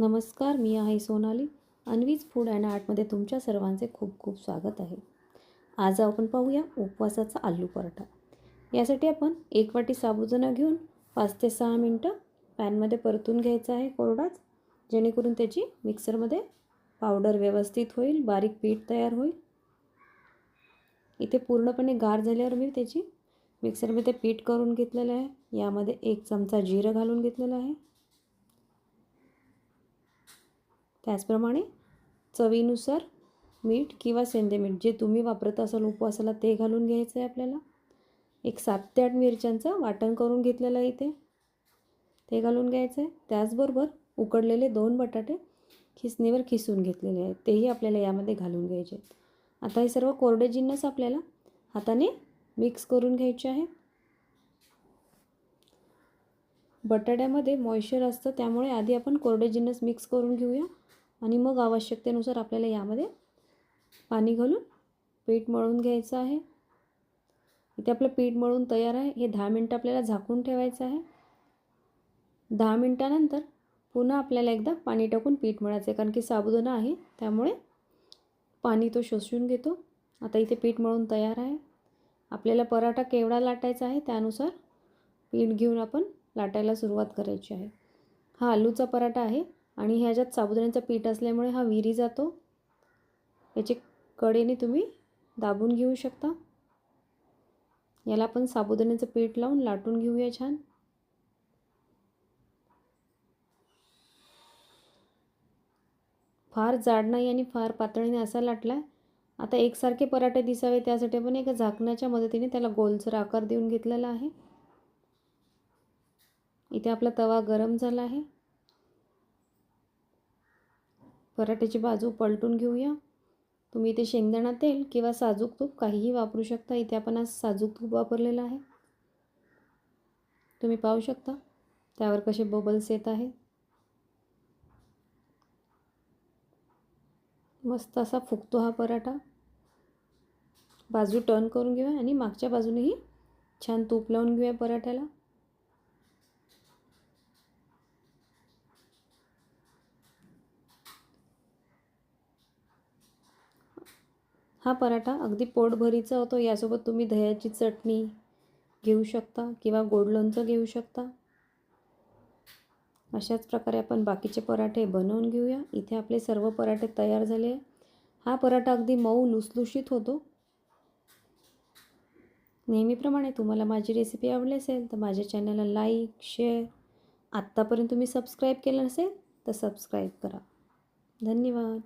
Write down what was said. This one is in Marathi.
नमस्कार मी आहे सोनाली. अन्वीज फूड अँड आर्टमध्ये तुमच्या सर्वांचे खूप खूप स्वागत आहे. आज आपण पाहूया उपवासाचा आलू पराठा. यासाठी आपण एक वाटी साबुदाणा घेऊन पाच ते सहा मिनटं पॅनमध्ये परतून घ्यायचा आहे कोरडाच. जेणेकरून त्याची मिक्सरमध्ये पावडर व्यवस्थित होईल बारीक पीठ तयार होईल. इथे पूर्णपणे गार झाल्यावर मी त्याची मिक्सरमध्ये पीठ करून घेतलेलं आहे. यामध्ये एक चमचा जिरं घालून घेतलेलं आहे. त्याचप्रमाणे चवीनुसार मीठ किंवा सेंदे मीठ जे तुम्ही वापरत असाल उपवासाला ते घालून घ्यायचं आहे आपल्याला. एक सात ते आठ मिरच्यांचं वाटण करून घेतलेलं आहे इथे. ते घालून घ्यायचं आहे. त्याचबरोबर उकडलेले दोन बटाटे खिसणीवर खिसून घेतलेले आहेत. तेही आपल्याला यामध्ये घालून घ्यायचे आहेत. आता हे सर्व कोरडे जिन्नस आपल्याला हाताने मिक्स करून घ्यायचे आहे बटाट्यामध्ये मॉइश्चर असतं त्यामुळे आधी आपण कोरडे जिन्नस मिक्स करून घेऊया. आणि मग आवश्यकतेनुसार आपल्याला यामध्ये पाणी घालून पीठ मळून घ्यायचं आहे. इथे आपलं पीठ मळून तयार आहे. हे दहा मिनटं आपल्याला झाकून ठेवायचं आहे. दहा मिनटानंतर पुन्हा आपल्याला एकदा पाणी टाकून पीठ मळायचं आहे कारण की साबुदाणा आहे त्यामुळे पाणी तो शोषून घेतो. आता इथे पीठ मळून तयार आहे. आपल्याला पराठा केवढा लाटायचा आहे त्यानुसार पीठ घेऊन आपण लाटायला सुरुवात करायची आहे. हा आलूचा पराठा आहे. आणि ह्याच्यात साबुदाण्याचं पीठ असल्यामुळे हा विरी जातो. याचे कडेने तुम्ही दाबून घेऊ शकता. याला आपण साबुदाण्याचं पीठ लावून लाटून घेऊया छान. फार जाड नाही आणि फार पातळीने असा लाटला. आहे आता एकसारखे पराठे दिसावे त्यासाठी आपण एका झाकणाच्या मदतीने त्याला गोलसर आकार देऊन घेतलेला आहे. इथे आपला तवा गरम झाला आहे. पराठ्याची बाजू पलटून घेऊया. तुम्ही इथे शेंगदाणा तेल किंवा साजूक तूप काहीही वापरू शकता. इथे आपण आज साजूक तूप वापरलेलं आहे. तुम्ही पाहू शकता. त्यावर कसे बबल्स येत आहेत. मस्त असा फुगतो हा पराठा. बाजू टर्न करून घेऊया आणि मागच्या बाजूनेही छान तूप लावून घेऊया पराठ्याला. हा पराठा अगदी पोटभरीचा होतो. यासोबत तुम्ही दह्याची चटणी घेऊ शकता किंवा गोड लोणचं घेऊ शकता. अशाच प्रकारे आपण बाकीचे पराठे बनवून घेऊया. इथे आपले सर्व पराठे तयार झाले हा पराठा अगदी मऊ लुसलुशीत होतो. नेहमीप्रमाणे तुम्हाला माझी रेसिपी आवडली असेल तर माझ्या चॅनलला लाईक शेअर आत्तापर्यंत तुम्ही सबस्क्राईब केलं नसेल तर सबस्क्राईब करा. धन्यवाद.